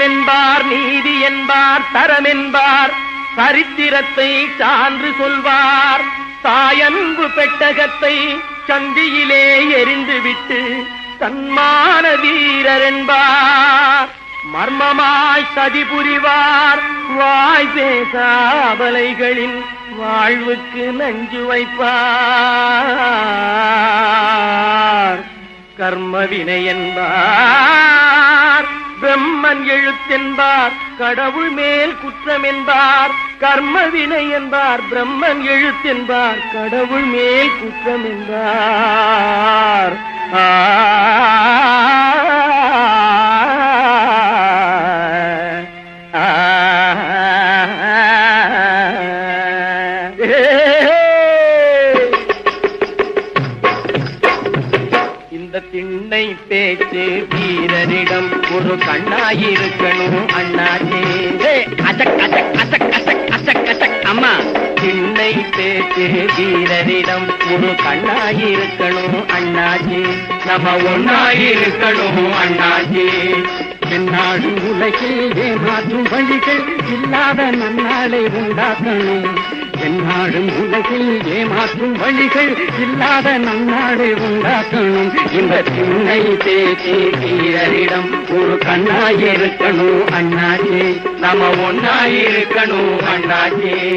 என்பார் நீதி என்பார் தரமென்பார் சரித்திரத்தை சான்று சொல்வார். தாயன்பு பெட்டகத்தை சந்தியிலே எரிந்துவிட்டு தன்மான வீரர் என்பார் மர்மமாய் சதி புரிவார் வாய் பேசாபலைகளின் வாழ்வுக்கு நஞ்சு வைப்பார். கர்மவினை என்பார். பிரம்மன் எழுத்தென்பார் கடவுள் மேல் குற்றம் என்பார் கர்மவினை என்பார் பிரம்மன் எழுத்தென்பார் கடவுள் மேல் குற்றம் என்பார் ஆ இந்த திண்ணை பேச்சு வீரரிடம் ஒரு கண்ணா இருக்கணும் அண்ணாச்சே அசக் அசக் அசக் அசக் அசக் அசக். அம்மா திண்ணை பேச்சு வீரரிடம் ஒரு கண்ணா இருக்கணும் அண்ணாச்சி. நம்ம ஒன்னா இருக்கணும் அண்ணாச்சி. என்னாடு உலகில் ஏமாற்றும் வழிகள் இல்லாத நன்னாளை உண்டாக்கணும். என்னாடும் உலகில் ஏமாற்றும் வழிகள் இல்லாத நன்னாளை உண்டாக்கணும். இந்த திண்ணை பேசி வீரரிடம் ஒரு கண்ணாயிருக்கணும் அண்ணாச்சி நம்ம ஒண்ணாயிருக்கணும் அண்ணாச்சி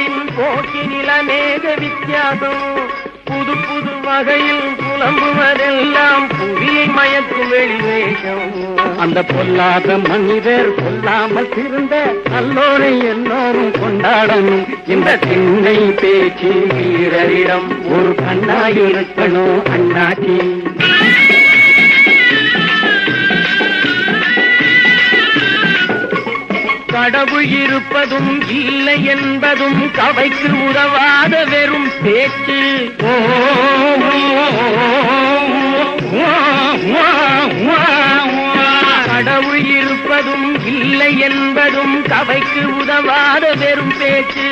புண்ணியவான்களின் போக்கினில நேக வித்தியாசம். புது புது வகையில் புலம்புவதெல்லாம் புவியை மயக்கும் வெளிவேஷம். அந்த பொல்லாத மனிதர் கொல்லாமல் திருந்த நல்லோரை எல்லோரும் கொண்டாடணும். இந்த திண்ணை பேச்சு வீரரிடம் ஒரு கண்ணாயிருக்கணும் அண்ணாச்சி. கடவுள் இருப்பதும் இல்லை என்பதும் கவைக்கு உதவாத வெறும் பேச்சு. ஓ, கடவுள் இருப்பதும் இல்லை என்பதும் கவைக்கு உதவாத வெறும் பேச்சு.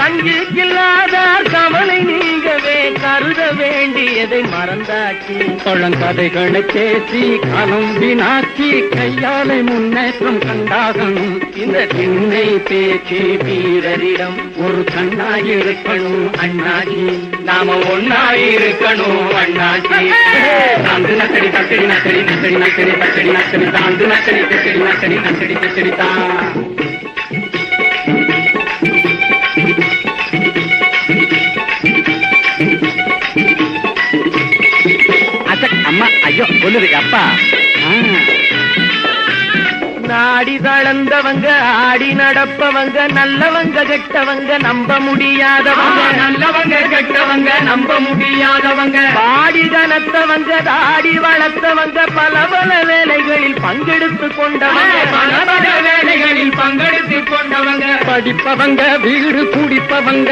கஞ்சிக்கில்லாதார் கவலை நீங்கவே கருத வேண்டியதை மறந்தாக்கி. பழங்கதைகளை பேசி கலம் வினாக்கி கையாலை முன்னேற்றம் கண்டாகணும் இந்த திண்ணை பேச்சு வீரரிடம் ஒரு கண்ணாயிருக்கணும் அண்ணாஜி. நாம ஒண்ணாயிருக்கணும் அண்ணாஜி. தாந்து நத்தடி தத்தடி நத்தடி நத்தடி நத்தடி தத்தடி நத்தடி தாந்து நத்தடி தத்தடி நத்தடி நத்தடி தத்தடி தான். சொல்லுது அப்பா. நாடி தளர்ந்தவங்க ஆடி நடப்பவங்க நல்லவங்க கெட்டவங்க நம்ப முடியாதவங்க. நல்லவங்க கெட்டவங்க நம்ப முடியாதவங்க. பாடி கனத்தவங்க தாடி வளர்த்தவங்க பல பல வேலைகளில் பங்கெடுத்து கொண்டவங்க. படிப்பவங்க வீடு குடிப்பவங்க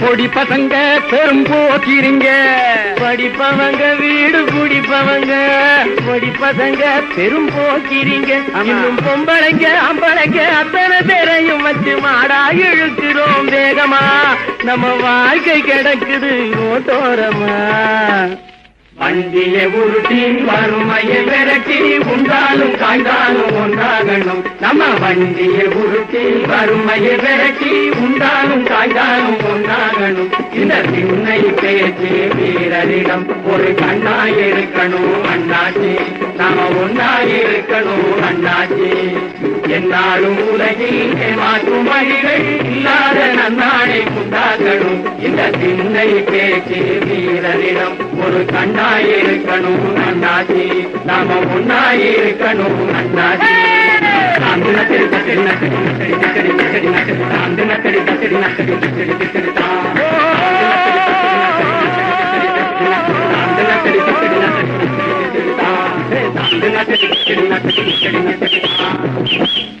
பொடி பசங்க பெரும் போக்கிறீங்க படிப்பவங்க வீடு குடிப்பவங்க படிப்பதங்க பெரும் போக்கிறீங்க ஆமா. இன்னும் பொம்பளைங்க அம்பளைங்க அத்தனை பேரையும் வச்சு மாடா இழுக்கிறோம் வேகமா. நம்ம வாழ்க்கை கிடக்குது ஓட்டோரமா. வண்டியை உருட்டி வறுமையை விரட்டி உண்டா காய்ந்தாலும் நம்ம வண்டிய உருட்டி வறுமையை விரட்டி உண்டாலும் காய்ந்தாலும் ஒன்றாகணும். இந்த திண்ணை பேச்சு வீரரிடம் ஒரு கண்ணாயிருக்கணும் அண்ணாச்சி. நாம ஒன்னாயிருக்கணும் அண்ணாச்சி. என்னாலும் உலகில் மாற்றும் வழிகள் இல்லாத நன்னாடை உண்டாகணும் இந்த திண்ணை பேச்சு வீரரிடம் ஒரு கண்ணாயிருக்கணும் அண்ணாச்சி. நாம ஒன்னாயிருக்கணும் அண்ணாச்சி. అందున తెడి తడి నచ్చడి తడి తడి తడి నచ్చడి అందున తెడి తడి నచ్చడి తడి తడి తా అందున తెడి తడి నచ్చడి తడి తడి తా అందున తెడి తడి నచ్చడి తడి తడి తా